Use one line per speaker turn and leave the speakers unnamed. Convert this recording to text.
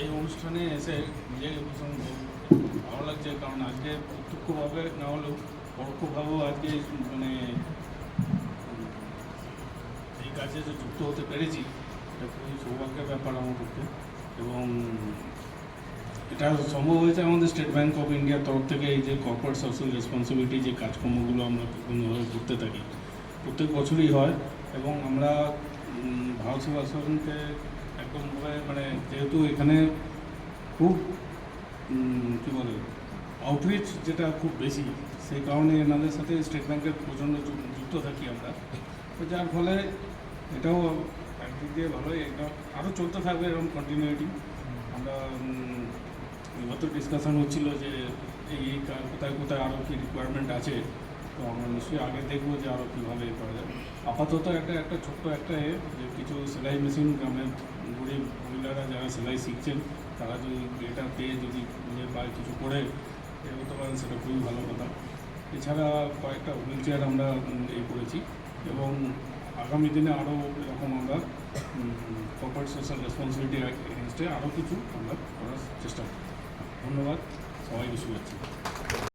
এই অনুষ্ঠানে এসে নিজেকে ভীষণ ভালো লাগছে, কারণ আজকে প্রত্যক্ষভাবে না হলেও পরোক্ষভাবেও আজকে মানে এই কাজে যে যুক্ত হতে পেরেছি, এটা খুবই সৌভাগ্যের ব্যাপার আমার পক্ষে। এবং এটা সম্ভব হয়েছে আমাদের স্টেট ব্যাংক অফ ইন্ডিয়ার তরফ থেকে এই যে কর্পোরেট সোশ্যাল রেসপন্সিবিলিটি যে কাজকর্মগুলো আমরা বিভিন্নভাবে করতে থাকি। প্রত্যেক বছরই হয় এবং আমরা ভারত সেবাশ্রমকে একদমভাবে মানে যেহেতু এখানে খুব কী বলে আউটরিচ যেটা খুব বেশি, সেই কারণে এনাদের সাথে স্টেট ব্যাংকের প্রচণ্ড যুক্ত থাকি আমরা। তো যার ফলে এটাও একদিক দিয়ে ভালোই, এটা আরও চলতে থাকবে এরকম কন্টিনিউটি আমরা গত ডিসকাশন হচ্ছিল যে এই কোথায় কোথায় আরও কী রিকোয়ারমেন্ট আছে। তো আমরা নিশ্চয়ই আগে দেখব যে আরও কীভাবে এ করা যায়। আপাতত একটা একটা ছোট্ট একটা এ, যে কিছু সেলাই মেশিন গ্রামের গরিব মহিলারা যারা সেলাই শিখছেন, তারা যদি এটা পেয়ে যদি নিজের পায়ে কিছু করে এ হতে পারেন সেটা খুবই ভালো কথা। এছাড়া কয়েকটা হুইল চেয়ার আমরা এ করেছি এবং আগামী দিনে আরও এরকম আমরা কর্পোরেট সোশ্যাল রেসপন্সিবিলিটি এগেনস্টে আরও কিছু আমরা করার চেষ্টা করব। ধন্যবাদ, সবাইকে শুভেচ্ছা।